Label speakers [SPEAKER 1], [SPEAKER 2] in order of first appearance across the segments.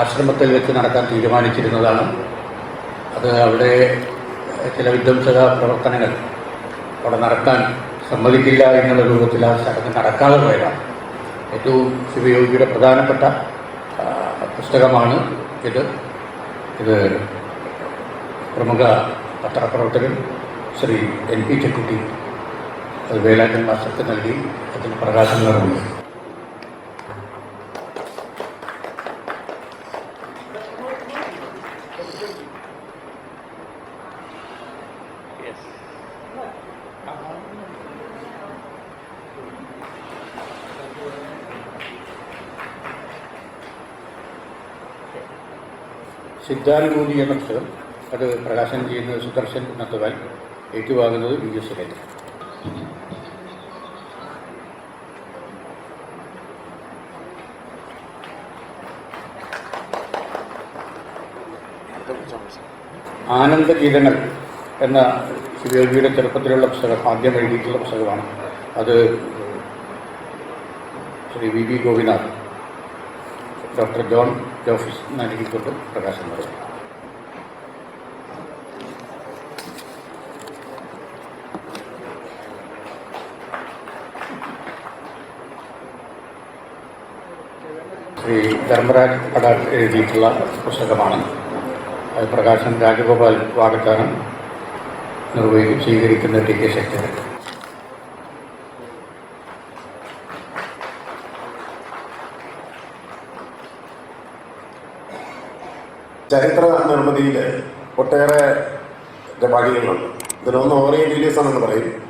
[SPEAKER 1] ആശ്രമത്തിൽ വെച്ച് നടത്താൻ തീരുമാനിച്ചിരുന്നതാണ്. അത് അവിടെ ചില വിധ്വംസക പ്രവർത്തനങ്ങൾ അവിടെ നടത്താൻ സമ്മതിക്കില്ല എന്നുള്ള രൂപത്തിൽ ആ ചടങ്ങ് നടക്കാതെ പോയതാണ്. ഏറ്റവും ശിവയോഗിയുടെ പ്രധാനപ്പെട്ട പുസ്തകമാണ് ഇത്. ഇത് പ്രമുഖ പത്രപ്രവർത്തകൻ ശ്രീ എൻ പി ചെക്കുട്ടി അത് വേലാറ്റൻ മാസ്റ്റർക്ക് നൽകി. അതിന് പ്രകാശനം നിർവഹിച്ചു സിദ്ധാനുഭൂതി എന്ന പുസ്തകം. അത് പ്രകാശനം ചെയ്യുന്നത് സുദർശൻ നത്തുവാൻ ഏറ്റുവാങ്ങുന്നത് വി. എസ്. സുരേന്ദ്രൻ. ആനന്ദഗീതങ്ങൾ എന്ന ശിവയോഗിയുടെ ചെറുപ്പത്തിലുള്ള പുസ്തകം ആദ്യം എഴുതിയിട്ടുള്ള പുസ്തകമാണ്. അത് Shri V. V. Gopinath doctor John Jofis നൽകിക്കൊണ്ട് പ്രകാശനം നടത്തി ശ്രീ ധർമ്മരാജ് പടാൽ എഴുതിയിട്ടുള്ള പുസ്തകമാണ്. അത് പ്രകാശൻ രാജഗോപാൽ വാഗ്ദാനം നിർവഹിക്കും സ്വീകരിക്കുന്ന ടി കെ ശക്തിധരൻ
[SPEAKER 2] ചരിത്ര നിർമ്മിതിയിൽ ഒട്ടേറെ ഭാഗ്യങ്ങളുണ്ട്. ഇതിലൊന്ന് ഓറിയന്റലിസം എന്ന് പറയും.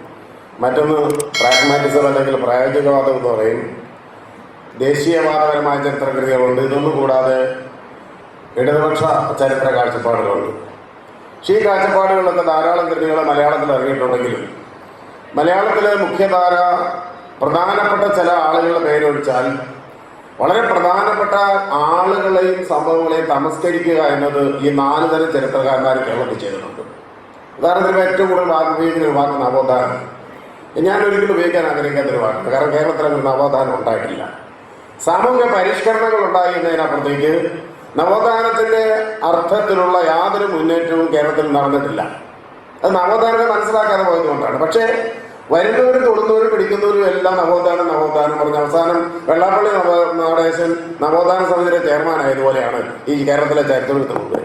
[SPEAKER 2] മറ്റൊന്ന് പ്രാഗ്മാറ്റിസം അല്ലെങ്കിൽ പ്രായോഗികവാദം എന്ന് പറയും. ദേശീയവാദപരമായ ചരിത്രകൃതികളുണ്ട്. ഇതൊന്നും കൂടാതെ ഇടതുപക്ഷ ചരിത്ര കാഴ്ചപ്പാടുകളുണ്ട്. പക്ഷേ ഈ കാഴ്ചപ്പാടുകളൊക്കെ ധാരാളം കൃതികൾ മലയാളത്തിൽ ഇറങ്ങിയിട്ടുണ്ടെങ്കിലും മലയാളത്തിലെ മുഖ്യധാര പ്രധാനപ്പെട്ട ചില ആളുകളുടെ പേരൊഴിച്ചാൽ വളരെ പ്രധാനപ്പെട്ട ആളുകളെയും സംഭവങ്ങളെയും തമസ്കരിക്കുക എന്നത് ഈ നാല് തരം ചരിത്രകാരന്മാർ കേരളത്തിൽ ചെയ്തിട്ടുണ്ട്. ഉദാഹരണത്തിന് ഏറ്റവും കൂടുതൽ വാക്ക് ഉപയോഗിക്കുന്ന ഒരു വാക്ക് നവോത്ഥാനം. ഞാൻ ഒരിക്കലും ഉപയോഗിക്കാൻ ആഗ്രഹിക്കാത്ത ഒരു വാക്കാണ്. കാരണം കേരളത്തിൽ അങ്ങനെ നവോത്ഥാനം ഉണ്ടായിട്ടില്ല. സാമൂഹിക പരിഷ്കരണങ്ങൾ ഉണ്ടായി എന്നതിനപ്പുറത്തേക്ക് നവോത്ഥാനത്തിന്റെ അർത്ഥത്തിലുള്ള യാതൊരു മുന്നേറ്റവും കേരളത്തിൽ നടന്നിട്ടില്ല. അത് നവോത്ഥാനത്തെ മനസ്സിലാക്കാതെ പോയതുകൊണ്ടാണ്. പക്ഷേ വരുന്നവരും തൊടുന്നവരും പിടിക്കുന്നവരും എല്ലാം നവോത്ഥാനം നവോത്ഥാനം പറഞ്ഞ അവസാനം വെള്ളാപ്പള്ളി നവ നടേശൻ നവോത്ഥാന സമിതിയുടെ ചെയർമാൻ ആയതുപോലെയാണ് ഈ കേരളത്തിലെ ചരിത്രത്തിൽ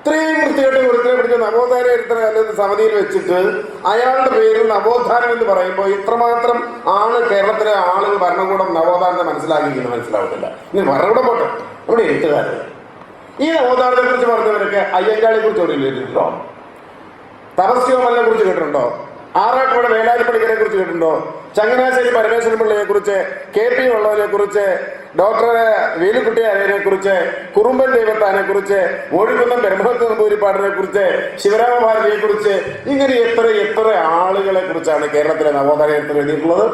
[SPEAKER 2] ഇത്രയും വൃത്തികെട്ട് കൊടുത്തിനെ പിടിച്ച നവോത്ഥാന ചരിത്ര സമിതിയിൽ വെച്ചിട്ട് അയാളുടെ പേര് നവോത്ഥാനം എന്ന് പറയുമ്പോൾ ഇത്രമാത്രം ആണ് കേരളത്തിലെ ആളുകൾ ഭരണകൂടം നവോത്ഥാനത്തെ മനസ്സിലാക്കിയിരിക്കുന്നത് മനസ്സിലാവുന്നില്ല ഇനി ഭരണകൂടം പോട്ടെ. അവിടെ എഴുത്തുകാരൻ ഈ നവോത്ഥാനത്തെ കുറിച്ച് പറഞ്ഞവരൊക്കെ അയ്യങ്കാളിയെ കുറിച്ച് കേട്ടിട്ടുണ്ടോ തപസ്യോമലിനെ കുറിച്ച് കേട്ടിട്ടുണ്ടോ? ആറാട്ടുപുഴ വേലാരിപ്പള്ളിക്കരെ കുറിച്ച് കേട്ടിട്ടുണ്ടോ? ചങ്ങനാശ്ശേരി പരമേശ്വരൻ പിള്ളയെ കുറിച്ച് കെ പി ഉള്ളവരെ കുറിച്ച് ഡോക്ടർ വേലുക്കുട്ടിയാരനെ കുറിച്ച് കുറുമ്പൻ ദൈവത്താനെ കുറിച്ച് ഓടിക്കുന്നം ബ്രഹ്മത്ത് നമ്പൂരിപ്പാടിനെ കുറിച്ച് ശിവരാമ ഭാരതിയെ കുറിച്ച് ഇങ്ങനെ എത്ര എത്ര ആളുകളെ കുറിച്ചാണ് കേരളത്തിലെ നവോത്ഥാന ചരിത്രം എഴുതിയിട്ടുള്ളത്?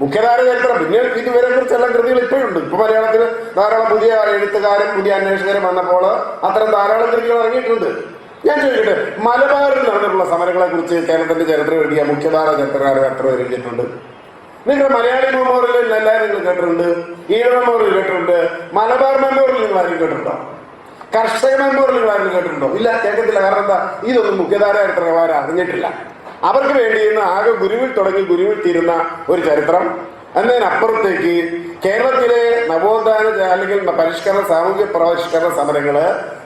[SPEAKER 2] മുഖ്യധാര ചരിത്രം പിന്നെ ഇതുവരെ കുറിച്ചെല്ലാം കൃതികൾ ഇപ്പോഴുണ്ട് ഇപ്പൊ മലയാളത്തിൽ ധാരാളം പുതിയ എഴുത്തുകാരും പുതിയ അന്വേഷകരും വന്നപ്പോൾ അത്തരം ധാരാളം കൃതികൾ ഇറങ്ങിയിട്ടുണ്ട്. ഞാൻ ചോദിക്കട്ടെ മലബാറിൽ നടന്നിട്ടുള്ള സമരങ്ങളെ കുറിച്ച് കേരളത്തിന്റെ ചരിത്രം എഴുതിയ മുഖ്യധാര ചരിത്രകാരൻ എത്ര എഴുതിയിട്ടുണ്ട്? നിങ്ങൾ മലയാളി മെമ്മോറിയൽ എല്ലാവരും നിങ്ങൾ കേട്ടിട്ടുണ്ട് ഈഴ മെമ്മോറിയൽ കേട്ടിട്ടുണ്ട് മലബാർ മെമ്മോറിയൽ നിങ്ങൾ ആരും കേട്ടിട്ടുണ്ടോ? കർഷക മെമ്മോറിയൽ നിങ്ങൾ ആരും കേട്ടിട്ടുണ്ടോ? ഇല്ല കേൾക്കത്തില്ല. കാരണം എന്താ? ഇതൊന്നും മുഖ്യധാര ചരിത്രകാരൻ അറിഞ്ഞിട്ടില്ല. അവർക്ക് ഇന്ന് ആകെ ഗുരുവിൽ തുടങ്ങി ഗുരുവിൽ തീരുന്ന ഒരു ചരിത്രം എന്നതിനപ്പുറത്തേക്ക് കേരളത്തിലെ നവോത്ഥാന അല്ലെങ്കിൽ പരിഷ്കരണ സാമൂഹ്യ പരിഷ്കരണ സമരങ്ങൾ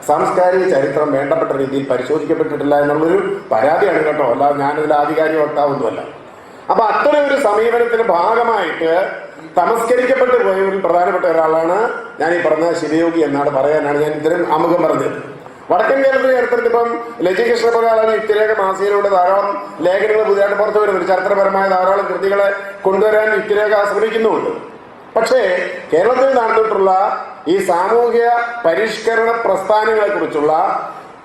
[SPEAKER 2] സാംസ്കാരിക ചരിത്രം വേണ്ടപ്പെട്ട രീതിയിൽ പരിശോധിക്കപ്പെട്ടിട്ടില്ല എന്നുള്ളൊരു പരാതിയാണ് കേട്ടോ. അല്ലാതെ ഞാനിതിൽ ആധികാരിക വക്താവൊന്നുമല്ല. അപ്പൊ അത്തരം ഒരു സമീപനത്തിന്റെ ഭാഗമായിട്ട് തമസ്കരിക്കപ്പെട്ട് പോയ ഒരു പ്രധാനപ്പെട്ട ഒരാളാണ് ഞാൻ ഈ പറഞ്ഞ ശിവയോഗി എന്നാണ് പറയാനാണ് ഞാൻ ഇത്തരം ആമുഖം പറഞ്ഞത്. വടക്കൻ കേരളത്തിലെ ചരിത്രത്തിൽ ഇപ്പം പ്രകാരം യുക്തിരേഖ മാസികയിലൂടെ ധാരാളം ലേഖനങ്ങൾ പുതിയതായിട്ട് പുറത്തു വരുന്നുണ്ട്. ചരിത്രപരമായ ധാരാളം കൃതികളെ കൊണ്ടുവരാൻ യുക്തിരേഖ ശ്രമിക്കുന്നുമുണ്ട് പക്ഷേ കേരളത്തിൽ നടന്നിട്ടുള്ള ഈ സാമൂഹ്യ പരിഷ്കരണ പ്രസ്ഥാനങ്ങളെ കുറിച്ചുള്ള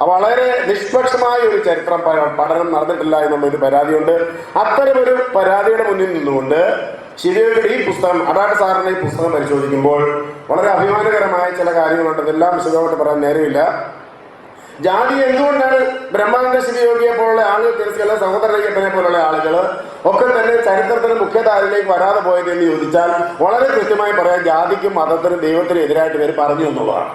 [SPEAKER 2] വളരെ നിഷ്പക്ഷമായ ഒരു ചരിത്രം പഠനം നടന്നിട്ടില്ല എന്നുള്ളൊരു പരാതിയുണ്ട്. അത്തരമൊരു പരാതിയുടെ മുന്നിൽ നിന്നുകൊണ്ട് ശിവയുടെ ഈ പുസ്തകം അടാട്ട് സാറിന്റെ ഈ പുസ്തകം പരിശോധിക്കുമ്പോൾ വളരെ അഭിമാനകരമായ ചില കാര്യങ്ങളുണ്ട്. എല്ലാം വിശദമായിട്ട് പറയാൻ നേരമില്ല. ജാതി എന്തുകൊണ്ടാണ് ബ്രഹ്മാനന്ദ ശിവയോഗിയെ പോലുള്ള ആളുകൾ തിരസ്കല സഹോദരയ്യപ്പനെ പോലുള്ള ആളുകൾ ഒക്കെ തന്നെ ചരിത്രത്തിന് മുഖ്യധാരയിലേക്ക് വരാതെ പോയത് എന്ന് ചോദിച്ചാൽ വളരെ കൃത്യമായി പറയാം ജാതിക്കും മതത്തിനും ദൈവത്തിനും എതിരായിട്ട് ഇവർ പറഞ്ഞു എന്നുള്ളതാണ്.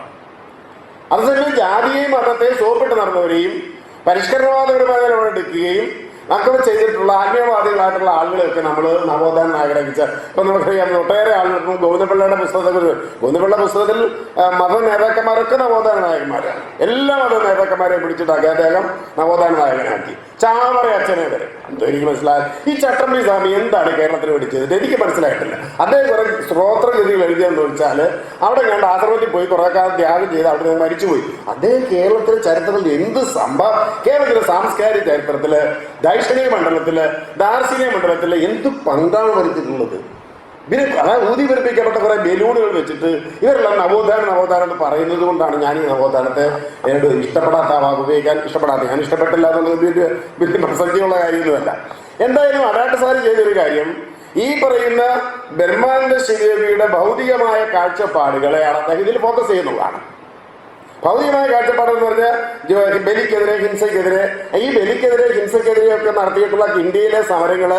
[SPEAKER 2] അതേസമയം ജാതിയെയും മതത്തെ സോപ്പിട്ട് നടന്നവരെയും പരിഷ്കരണവാദപരമായ നിലപാടെടുക്കുകയും ഒക്കെ ചെയ്തിട്ടുള്ള ആത്മീയവാദികളായിട്ടുള്ള ആളുകളെയൊക്കെ നമ്മൾ നവോത്ഥാന ആഗ്രഹിച്ച ഇപ്പൊ നമുക്കറിയാം ഒട്ടേറെ ആളുകൾക്കും ഗോവിന്ദപിള്ളയുടെ പുസ്തകത്തിൽ ഗോവിന്ദപിള്ള പുസ്തകത്തിൽ മത നേതാക്കന്മാരൊക്കെ നവോത്ഥാന നായകന്മാരാണ്. എല്ലാ മത നേതാക്കന്മാരെയും പിടിച്ചിട്ടാക്കി അദ്ദേഹം നവോത്ഥാന നായകനാക്കി. ചാവറ അച്ഛനെ വരെ. എന്തോ എനിക്ക് മനസ്സിലായത് ഈ ചട്ടമ്പി സ്വാമി എന്താണ് കേരളത്തിൽ പഠിച്ചത് എനിക്ക് മനസ്സിലായിട്ടില്ല. അദ്ദേഹം കുറെ സ്ത്രോത്രഗതികൾ എഴുതിയെന്ന് ചോദിച്ചാൽ അവിടെ ഞാൻ ആശ്രമത്തിൽ പോയി കുറെ കാലം ത്യാഗം ചെയ്ത് അവിടെ നിന്ന് മരിച്ചുപോയി. അദ്ദേഹം കേരളത്തിലെ ചരിത്രത്തിൽ എന്ത് സംഭവം? കേരളത്തിലെ സാംസ്കാരിക ചരിത്രത്തിൽ ദൈക്ഷണിക മണ്ഡലത്തിൽ ദാർശനിക മണ്ഡലത്തിൽ എന്ത് പങ്കാണ് വരുത്തിയിട്ടുള്ളത് ഇവർ അതായത് ഊതി പിടിപ്പിക്കപ്പെട്ട കുറെ ബലൂണുകൾ വെച്ചിട്ട് ഇവരെല്ലാം നവോത്ഥാനം നവോത്ഥാനം എന്ന് പറയുന്നത് കൊണ്ടാണ് ഞാൻ ഈ നവോത്ഥാനത്തെ എന്നോട് ഇഷ്ടപ്പെടാത്ത ആ വാക്ക് ഉപയോഗിക്കാൻ ഇഷ്ടപ്പെടാത്ത ഞാൻ ഇഷ്ടപ്പെട്ടില്ല എന്നുള്ളത് വലിയ വലിയ പ്രസക്തിയുള്ള കാര്യമൊന്നുമല്ല. എന്തായാലും അടാട്ട് സാറ് ചെയ്തൊരു കാര്യം ഈ പറയുന്ന ബ്രഹ്മാനന്ദ ശിവയുടെ ഭൗതികമായ കാഴ്ചപ്പാടുകളെയാണ് അദ്ദേഹം ഇതിൽ ഫോക്കസ് ചെയ്യുന്നതാണ്. ഭൗതികമായ കാഴ്ചപ്പാട് എന്ന് പറഞ്ഞാൽ ബലിക്കെതിരെ ഹിംസയ്ക്കെതിരെ ഈ ബലിക്കെതിരെ ഹിംസയ്ക്കെതിരെ ഒക്കെ നടത്തിയിട്ടുള്ള ഇന്ത്യയിലെ സമരങ്ങൾ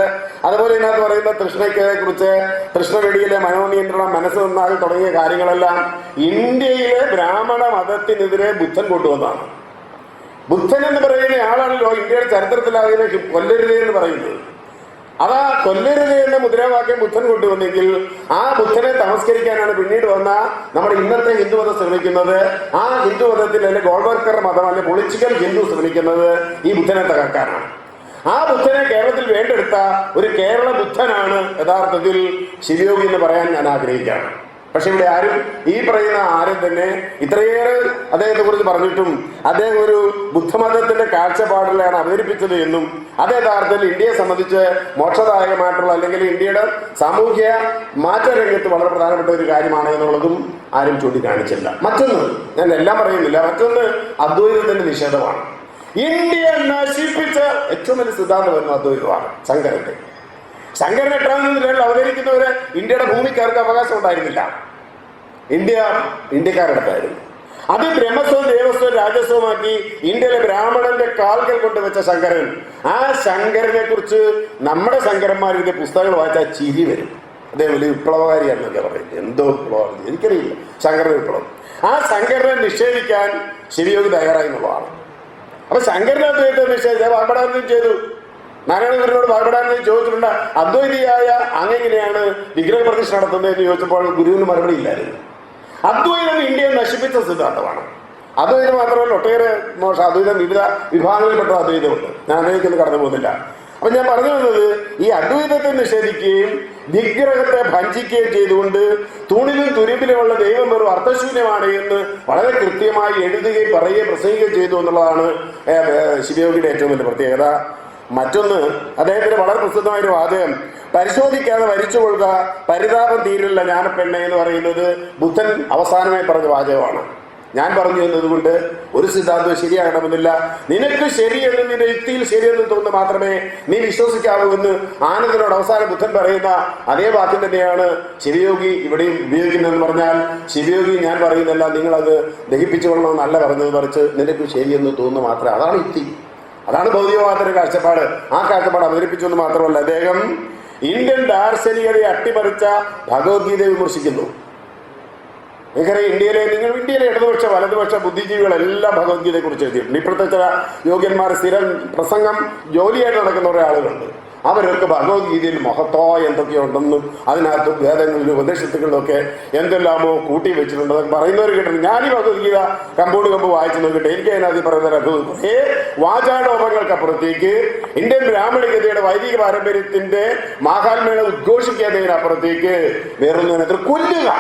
[SPEAKER 2] അതുപോലെ ഇതിനകത്ത് പറയുന്ന തൃഷ്ണയ്ക്കെ കുറിച്ച് തൃഷ്ണവെടിയിലെ മനോനിയന്ത്രണം മനസ്സ് നന്നാകൽ തുടങ്ങിയ കാര്യങ്ങളെല്ലാം ഇന്ത്യയിലെ ബ്രാഹ്മണ മതത്തിനെതിരെ ബുദ്ധൻ കൊണ്ടുവന്നതാണ്. ബുദ്ധൻ എന്ന് പറയുന്ന ആളാണല്ലോ ഇന്ത്യയുടെ ചരിത്രത്തിൽ അതിനെ കൊല്ലരുതേ എന്ന് പറയുന്നത്. അതാ കൊല്ലരുത് എന്ന മുദ്രാവാക്യം ബുദ്ധൻ കൊണ്ടുവന്നെങ്കിൽ ആ ബുദ്ധനെ തമസ്കരിക്കാനാണ് പിന്നീട് വന്ന നമ്മുടെ ഇന്നത്തെ ഹിന്ദുമതം ശ്രമിക്കുന്നത്. ആ ഹിന്ദുമതത്തിൽ അല്ലെ ഗോൾവർക്കർ മതം അല്ലെ പൊളിറ്റിക്കൽ ഹിന്ദു ശ്രമിക്കുന്നത് ഈ ബുദ്ധനെ തകർക്കാനാണ്. ആ ബുദ്ധനെ കേരളത്തിൽ വേണ്ടെടുത്ത ഒരു കേരള ബുദ്ധനാണ് യഥാർത്ഥത്തിൽ ശിവയോഗി എന്ന് പറയാൻ ഞാൻ ആഗ്രഹിക്കുകയാണ്. പക്ഷെ ഇവിടെ ആരും ഈ പറയുന്ന ആരും തന്നെ ഇത്രയേറെ അദ്ദേഹത്തെ കുറിച്ച് പറഞ്ഞിട്ടും അദ്ദേഹം ഒരു ബുദ്ധമതത്തിന്റെ കാഴ്ചപ്പാടിലാണ് അവതരിപ്പിച്ചത് എന്നും അത് യഥാർത്ഥത്തിൽ ഇന്ത്യയെ സംബന്ധിച്ച് മോക്ഷദായകമായിട്ടുള്ള അല്ലെങ്കിൽ ഇന്ത്യയുടെ സാമൂഹ്യ മാറ്റ രംഗത്ത് വളരെ പ്രധാനപ്പെട്ട ഒരു കാര്യമാണ് എന്നുള്ളതും ആരും ചൂണ്ടിക്കാണിച്ചില്ല. മറ്റൊന്ന് ഞാൻ എല്ലാം പറയുന്നില്ല. മറ്റൊന്ന് അദ്വൈതത്തിന്റെ നിഷേധമാണ്. ഇന്ത്യ നശിപ്പിച്ച ഏറ്റവും വലിയ സിദ്ധാന്തമായിരുന്നു അദ്വൈതമാണ്. ശങ്കരന്റെ. ശങ്കരൻ എട്ടാം നിലയിൽ അവതരിക്കുന്നവര് ഇന്ത്യയുടെ ഭൂമിക്കാർക്ക് അവകാശം ഉണ്ടായിരുന്നില്ല. ഇന്ത്യ ഇന്ത്യക്കാരുടെ അത് ബ്രഹ്മസ്വം ദേവസ്വം രാജസ്വമാക്കി ഇന്ത്യയിലെ ബ്രാഹ്മണന്റെ കാൽക്കൽ കൊണ്ടുവച്ച ശങ്കരൻ. ആ ശങ്കരനെ കുറിച്ച് നമ്മുടെ ശങ്കരന്മാർ ഇതിന്റെ പുസ്തകങ്ങൾ വായിച്ചാൽ ചിരി വരും. അദ്ദേഹം വലിയ വിപ്ലവകാരിയാണെന്നൊക്കെ പറയും. എന്തോ വിപ്ലവമാണ് എനിക്കറിയില്ല. ശങ്കരൻ വിപ്ലവം. ആ ശങ്കരനെ നിഷേധിക്കാൻ ശരിയോഗി തയ്യാറായി എന്നുള്ളതാണ്. അപ്പൊ ശങ്കരനാദ്വൈതത്തെ നിഷേധിച്ച വാഗ്ബടാനന്ദം ചെയ്തു. നാരായണ ഗുരുവിനോട് വാഗ്ബടാനന്ദം ചോദിച്ചിട്ടുണ്ട്. അദ്വൈതിയായ അങ്ങെങ്ങനെയാണ് വിഗ്രഹ പ്രതിഷ്ഠ നടത്തുന്നതെന്ന് ചോദിച്ചപ്പോൾ ഗുരുവിന് മറുപടി ഇല്ലായിരുന്നു. അദ്വൈതം ഇന്ത്യയെ നശിപ്പിച്ച സിദ്ധാന്തമാണ്. അദ്വൈതം മാത്രമല്ല ഒട്ടേറെ മോശം അദ്വൈതം വിവിധ വിഭാഗങ്ങളിൽപ്പെട്ട അദ്വൈതമുണ്ട്. ഞാൻ അതിലേക്കൊന്നും കടന്നു പോകുന്നില്ല. അപ്പൊ ഞാൻ പറഞ്ഞു വന്നത് ഈ അദ്വൈതത്തെ നിഷേധിക്കുകയും വിഗ്രഹത്തെ ഭഞ്ചിക്കുകയും ചെയ്തുകൊണ്ട് തുണിലും തുരുമ്പിലുമുള്ള ദൈവം വെറും അർത്ഥശൂന്യമാണ് എന്ന് വളരെ കൃത്യമായി എഴുതുകയും പറയുകയും പ്രസംഗിക്കുകയും ചെയ്തു എന്നുള്ളതാണ് ശിവയോഗിയുടെ ഏറ്റവും വലിയ പ്രത്യേകത. മറ്റൊന്ന് അദ്ദേഹത്തിന്റെ വളരെ പ്രസിദ്ധമായ ഒരു വാചകം. പരിശോധിക്കാതെ വരിച്ചു കൊടുക്ക പരിതാപം തീരില്ല ഞാൻ പെണ്ണെ എന്ന് പറയുന്നത് ബുദ്ധൻ അവസാനമായി പറഞ്ഞ വാചകമാണ്. ഞാൻ പറഞ്ഞു എന്നതുകൊണ്ട് ഒരു സിദ്ധാന്തവും ശരിയാകണമെന്നില്ല. നിനക്ക് ശരിയെന്ന് നിന്റെ യുക്തിയിൽ ശരിയെന്ന് തോന്നുന്നു മാത്രമേ നീ വിശ്വസിക്കാവൂ എന്ന് ആനന്ദനോട് അവസാന ബുദ്ധൻ പറയുന്ന അതേ വാക്യം തന്നെയാണ് ശിവയോഗി ഇവിടെയും ഉപയോഗിക്കുന്നതെന്ന് പറഞ്ഞാൽ ശിവയോഗി ഞാൻ പറയുന്നില്ല നിങ്ങളത് ദഹിപ്പിച്ചുകൊള്ളണമെന്നല്ല പറഞ്ഞത് മറിച്ച് നിനക്ക് ശരിയെന്ന് തോന്നുന്നു മാത്രമേ അതാണ് യുക്തി. അതാണ് ഭൗതികവാദത്തിന്റെ കാഴ്ചപ്പാട്. ആ കാഴ്ചപ്പാട് അവതരിപ്പിച്ചു എന്ന് മാത്രമല്ല അദ്ദേഹം ഇന്ത്യൻ ദാർശനികതയെ അട്ടിമറിച്ച ഭഗവത്ഗീതയെ വിമർശിക്കുന്നു. നിങ്ങൾക്കറിയാം ഇന്ത്യയിലെ നിങ്ങൾ ഇന്ത്യയിലെ ഇടതുപക്ഷ വലതുപക്ഷ ബുദ്ധിജീവികളെല്ലാം ഭഗവത്ഗീതയെ കുറിച്ച് എഴുതിയിട്ടുണ്ട്. ഇപ്പോഴത്തെ ചില യോഗ്യന്മാർ സ്ഥിരം പ്രസംഗം ജോലിയായിട്ട് നടക്കുന്ന കുറേ ആളുകളുണ്ട്. അവരൊക്കെ ഭഗവത്ഗീതയിൽ മഹത്തോ എന്തൊക്കെയോ ഉണ്ടെന്ന് അതിനകത്ത് വേദങ്ങളിലും ഉപദേശത്തുകളിലൊക്കെ എന്തെല്ലാമോ കൂട്ടി വെച്ചിട്ടുണ്ട്. അതൊക്കെ പറയുന്നവർ കേട്ടിട്ടുണ്ട്. ഞാൻ ഈ ഭഗവത്ഗീത കമ്പോട് കമ്പ് വായിച്ചു നോക്കിയിട്ട് എനിക്ക് അതിനകത്ത് പറയുന്ന രഘു കുറേ വാചാടോപങ്ങൾക്കപ്പുറത്തേക്ക് ഇന്ത്യൻ ബ്രാഹ്മണികതയുടെ വൈദിക പാരമ്പര്യത്തിന്റെ മാഹാത്മ്യങ്ങളെ ഉദ്ഘോഷിക്കുന്നതിനപ്പുറത്തേക്ക് വേറൊന്നിനകത്ത് കൊല്ലുക.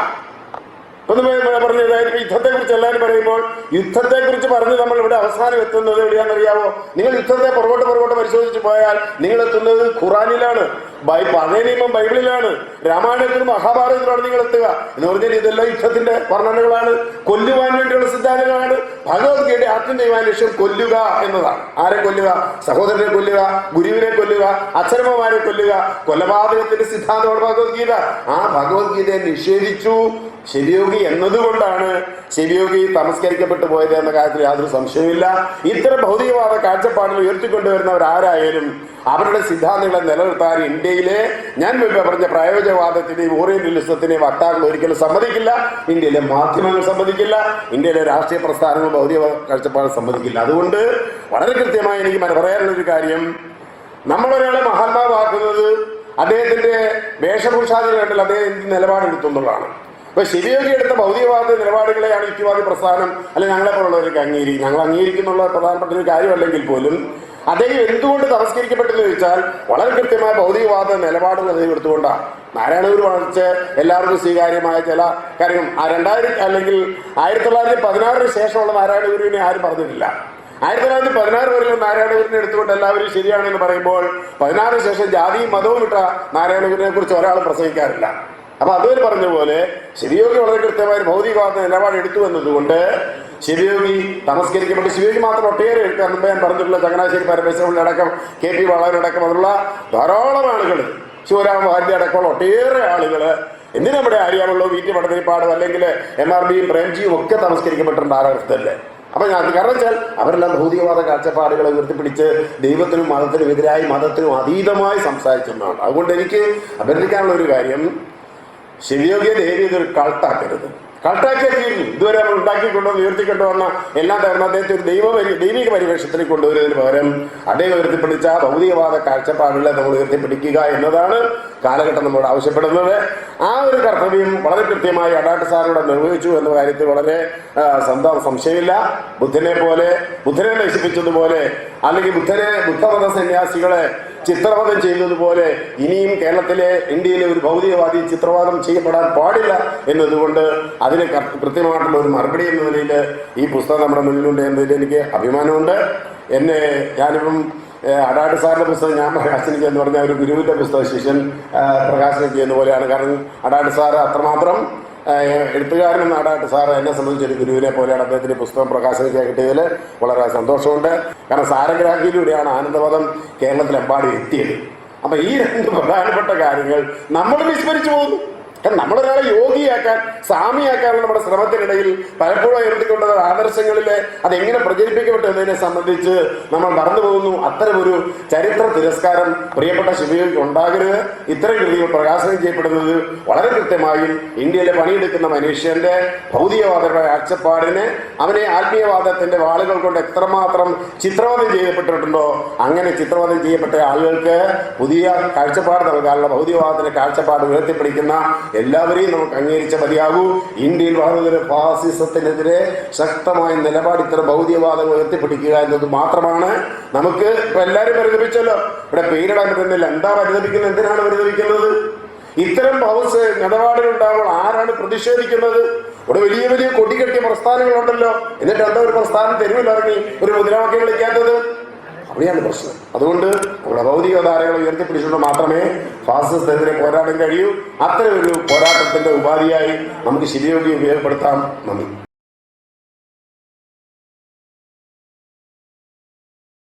[SPEAKER 2] ഒന്ന് പറഞ്ഞു അതായത് യുദ്ധത്തെ കുറിച്ച് എല്ലാവരും പറയുമ്പോൾ യുദ്ധത്തെ കുറിച്ച് പറഞ്ഞ് നമ്മൾ ഇവിടെ അവസാനം എത്തുന്നത് എവിടെയാണെന്നറിയാവോ? നിങ്ങൾ യുദ്ധത്തെ പുറകോട്ട് പുറകോട്ട് പരിശോധിച്ച് പോയാൽ നിങ്ങൾ എത്തുന്നത് ഖുറാനിലാണ്. ബൈ പഴയ നിയമം ബൈബിളിലാണ്. രാമായണത്തിലും മഹാഭാരതത്തിലാണ് നിങ്ങൾ എത്തുക. എന്ന് പറഞ്ഞാൽ ഇതെല്ലാം യുദ്ധത്തിന്റെ വർണനകളാണ്. കൊല്ലുവാൻ വേണ്ടിയുള്ള സിദ്ധാന്തങ്ങളാണ്. ഭഗവത്ഗീതയുടെ ആത്മീയ ലക്ഷ്യം കൊല്ലുക എന്നതാണ്. ആരെ കൊല്ലുക? സഹോദരനെ കൊല്ലുക ഗുരുവിനെ കൊല്ലുക അച്ഛനമ്മമാരെ കൊല്ലുക. കൊലപാതകത്തിന്റെ സിദ്ധാന്തമാണ് ഭഗവത്ഗീത. ആ ഭഗവത്ഗീതയെ നിഷേധിച്ചു. ശരിയോഗി എന്നതുകൊണ്ടാണ് ശരിയോഗി തമസ്കരിക്കപ്പെട്ടു പോയത് എന്ന കാര്യത്തിൽ യാതൊരു സംശയമില്ല ഇത്തരം ഭൗതികവാദ കാഴ്ചപ്പാടിൽ ഉയർത്തിക്കൊണ്ടുവരുന്നവർ ആരായാലും അവരുടെ സിദ്ധാന്തങ്ങളെ നിലനിർത്താൻ ഇന്ത്യയിലെ ഞാൻ മുമ്പ് പറഞ്ഞ പ്രായോജകവാദത്തിന്റെയും ഓറിയന്റലിസത്തിന്റെയും വക്താക്കൾ ഒരിക്കലും സമ്മതിക്കില്ല. ഇന്ത്യയിലെ മാധ്യമങ്ങൾ സമ്മതിക്കില്ല. ഇന്ത്യയിലെ രാഷ്ട്രീയ പ്രസ്ഥാനങ്ങൾ ഭൗതിക കാഴ്ചപ്പാട് സമ്മതിക്കില്ല. അതുകൊണ്ട് വളരെ കൃത്യമായി എനിക്ക് പറയാനുള്ള ഒരു കാര്യം. നമ്മളൊരാളെ മഹാത്മാവാക്കുന്നത് അദ്ദേഹത്തിന്റെ വേഷഭൂഷാദികൾ കണ്ടിൽ അദ്ദേഹം നിലപാടെടുത്തു എന്നുള്ളതാണ്. ഇപ്പൊ ശരിയോഗി എടുത്ത ഭൗതികവാദ നിലപാടുകളെയാണ് യുക്തിവാദി പ്രസ്ഥാനം അല്ലെങ്കിൽ ഞങ്ങളെ പോലുള്ളവർക്ക് അംഗീകരിക്കും ഞങ്ങൾ അംഗീകരിക്കുന്നുള്ള പ്രധാനപ്പെട്ട ഒരു കാര്യമല്ലെങ്കിൽ പോലും അദ്ദേഹം എന്തുകൊണ്ട് തമസ്കരിക്കപ്പെട്ടെന്ന് ചോദിച്ചാൽ വളരെ കൃത്യമായ ഭൗതികവാദ നിലപാടുകൾ അദ്ദേഹം എടുത്തുകൊണ്ടാണ് നാരായണഗുരു വളർച്ച എല്ലാവർക്കും സ്വീകാര്യമായ ചില കാര്യങ്ങൾ. ആ രണ്ടായിരത്തി അല്ലെങ്കിൽ ആയിരത്തി തൊള്ളായിരത്തി പതിനാറിന് ശേഷമുള്ള നാരായണഗുരുവിനെ ആരും പറഞ്ഞിട്ടില്ല. ആയിരത്തി തൊള്ളായിരത്തി പതിനാറ് വരെ നാരായണഗുരുവിനെ എടുത്തുകൊണ്ട് എല്ലാവരും ശരിയാണെന്ന് പറയുമ്പോൾ പതിനാറിന് ശേഷം ജാതിയും മതവും ഇട്ട നാരായണഗുരുവിനെ കുറിച്ച് ഒരാൾ പ്രസംഗിക്കാറില്ല. അപ്പൊ അതുവർ പറഞ്ഞ പോലെ ശിവയോഗി വളരെ കൃത്യമായ ഭൗതികവാദ നിലപാട് എടുത്തു എന്നതുകൊണ്ട് ശിവയോഗി തമസ്കരിക്കപ്പെട്ട് ശിവയോഗി മാത്രം ഒട്ടേറെ മുമ്പ് ഞാൻ പറഞ്ഞിട്ടുള്ള ചങ്ങനാശ്ശേരി പരമേശ്വരൻ അടക്കം കെ പി വളരടക്കം അതിലുള്ള ധാരാളം ആളുകൾ ശിവരാമ ഭാരതി അടക്കമുള്ള ഒട്ടേറെ ആളുകൾ എന്തിനാ നമ്മുടെ ആര്യാവുള്ളൂ വി ടി പടതിരിപ്പാടും അല്ലെങ്കിൽ എം ആർ ബിയും പ്രേംജിയും ഒക്കെ തമസ്കരിക്കപ്പെട്ടിട്ടുണ്ട് ആരവസ്ഥയല്ലേ അപ്പൊ ഞാൻ കാരണം വെച്ചാൽ അവരെല്ലാം ഭൗതികവാദ കാഴ്ചപ്പാടുകളെ ഉയർത്തിപ്പിടിച്ച് ദൈവത്തിനും മതത്തിനും എതിരായി മതത്തിനും അതീതമായി സംസാരിച്ചിരുന്നതാണ്. അതുകൊണ്ട് എനിക്ക് അഭ്യർത്ഥിക്കാനുള്ള ഒരു കാര്യം ശിവയോഗിയെ ദേവി ഇതൊരു കൾട്ടാക്കരുത്. കൾട്ടാക്കിയാൽ തീർന്നു ഇതുവരെ നമ്മൾ ഉണ്ടാക്കിക്കൊണ്ടുവന്ന് ഉയർത്തിക്കൊണ്ടുവന്ന എല്ലാം തരണം അദ്ദേഹത്തെ ഒരു ദൈവ ദൈവിക പരിവേഷത്തിന് കൊണ്ടുവരുന്നതിന് പകരം അദ്ദേഹം ഉയർത്തിപ്പിടിച്ച ഭൗതികവാദ കാഴ്ചപ്പാടുകളെ നമ്മൾ ഉയർത്തിപ്പിടിക്കുക എന്നതാണ് കാലഘട്ടം നമ്മോട് ആവശ്യപ്പെടുന്നത്. ആ ഒരു കർത്തവ്യം വളരെ കൃത്യമായി അഡാട്ട് സാറിലൂടെ നിർവഹിച്ചു എന്ന കാര്യത്തിൽ വളരെ സ്വന്തം സംശയമില്ല. ബുദ്ധനെ പോലെ ബുദ്ധനെ നശിപ്പിച്ചതുപോലെ അല്ലെങ്കിൽ ബുദ്ധനെ ബുദ്ധമത സന്യാസികളെ ചിത്രവധം ചെയ്യുന്നതുപോലെ ഇനിയും കേരളത്തിലെ ഇന്ത്യയിലെ ഒരു ഭൗതികവാദി ചിത്രവാദം ചെയ്യപ്പെടാൻ പാടില്ല എന്നതുകൊണ്ട് അതിന് കൃത്യമായിട്ടുള്ള ഒരു മറുപടി എന്ന നിലയിൽ ഈ പുസ്തകം നമ്മുടെ മുന്നിലുണ്ട് എന്നതിൽ എനിക്ക് അഭിമാനമുണ്ട്. എന്നെ ഞാനിപ്പം അടാട് സാറിന്റെ പുസ്തകം ഞാൻ പ്രകാശനം എന്ന് പറഞ്ഞാൽ ഒരു ഗുരുവിന്റെ പുസ്തകം ശിഷ്യൻ പ്രകാശനം ചെയ്യുന്ന പോലെയാണ്. കാരണം അടാട് സാർ അത്രമാത്രം എഴുത്തുകാരൻ നാടായിട്ട് സാറ് എന്നെ സംബന്ധിച്ച് ഒരു ഗുരുവിനെ പോലെയാണ് അദ്ദേഹത്തിന്റെ പുസ്തകം പ്രകാശനം ചെയ്യാൻ കിട്ടിയതിൽ വളരെ സന്തോഷമുണ്ട്. കാരണം സാരഗ്രാഹിയിലൂടെയാണ് ആനന്ദപദം കേരളത്തിലെമ്പാടും എത്തിയത്. അപ്പൊ ഈ രണ്ട് പ്രധാനപ്പെട്ട കാര്യങ്ങൾ നമ്മൾ വിസ്മരിച്ചു പോകുന്നു. കാരണം നമ്മളൊരാളെ യോഗിയാക്കാൻ സ്വാമിയാക്കാനുള്ള നമ്മുടെ ശ്രമത്തിനിടയിൽ പലപ്പോഴും ഉയർത്തിക്കൊണ്ടത് ആദർശങ്ങളിലെ അതെങ്ങനെ പ്രചരിപ്പിക്കപ്പെട്ടു എന്നതിനെ സംബന്ധിച്ച് നമ്മൾ മറന്നു പോകുന്നു അത്തരമൊരു ചരിത്ര തിരസ്കാരം പ്രിയപ്പെട്ട ശിവയോഗിക്ക് ഉണ്ടാകരുത്. ഇത്തരം കൃതികൾ പ്രകാശനം ചെയ്യപ്പെടുന്നത് വളരെ കൃത്യമായും ഇന്ത്യയിലെ പണിയെടുക്കുന്ന മനുഷ്യന്റെ ഭൗതികവാദപരമായ കാഴ്ചപ്പാടിനെ അവനെ ആത്മീയവാദത്തിന്റെ വാളുകൾ കൊണ്ട് എത്രമാത്രം ചിത്രവാദം ചെയ്യപ്പെട്ടിട്ടുണ്ടോ അങ്ങനെ ചിത്രവാദം ചെയ്യപ്പെട്ട ആളുകൾക്ക് പുതിയ കാഴ്ചപ്പാട് നൽകാനുള്ള ഭൗതികവാദത്തിന്റെ കാഴ്ചപ്പാട് ഉയർത്തിപ്പിടിക്കുന്ന എല്ലാവരെയും നമുക്ക് അംഗീകരിച്ച മതിയാകൂ. ഇന്ത്യയിൽ വളർന്നൊരു ഫാസിസത്തിനെതിരെ ശക്തമായ നിലപാട് ഇത്തരം ഭൗതികവാദങ്ങൾ ഉയർത്തിപ്പിടിക്കുക എന്നത് മാത്രമാണ്. നമുക്ക് എല്ലാവരും പരിതപിച്ചല്ലോ. ഇവിടെ പേരിടാൻ പറ്റുന്നില്ല. എന്താ പരിതപിക്കുന്നത്? എന്തിനാണ് പരിതപിക്കുന്നത്? ഇത്തരം ഹൗസ് നിലപാടുകൾ ഉണ്ടാകുമ്പോൾ ആരാണ് പ്രതിഷേധിക്കുന്നത്? ഇവിടെ വലിയ വലിയ കൊടികെട്ടിയ പ്രസ്ഥാനങ്ങളുണ്ടല്ലോ. എന്നിട്ട് എന്താ ഒരു പ്രസ്ഥാനം തെരുവിലിറങ്ങി ഒരു മുദ്രാവാക്യം വിളിക്കാത്തത് അവിടെയാണ് പ്രശ്നം. അതുകൊണ്ട് നമ്മുടെ ഭൗതിക ധാരകളെ ഉയർത്തിപ്പിടിച്ചുകൊണ്ട് മാത്രമേ ഫാസിസത്തിനെതിരെ പോരാടാൻ കഴിയൂ. അത്തരം ഒരു പോരാട്ടത്തിന്റെ ഉപാധിയായി നമുക്ക് ശരിയോഗി ഉപയോഗപ്പെടുത്താം. നന്ദി.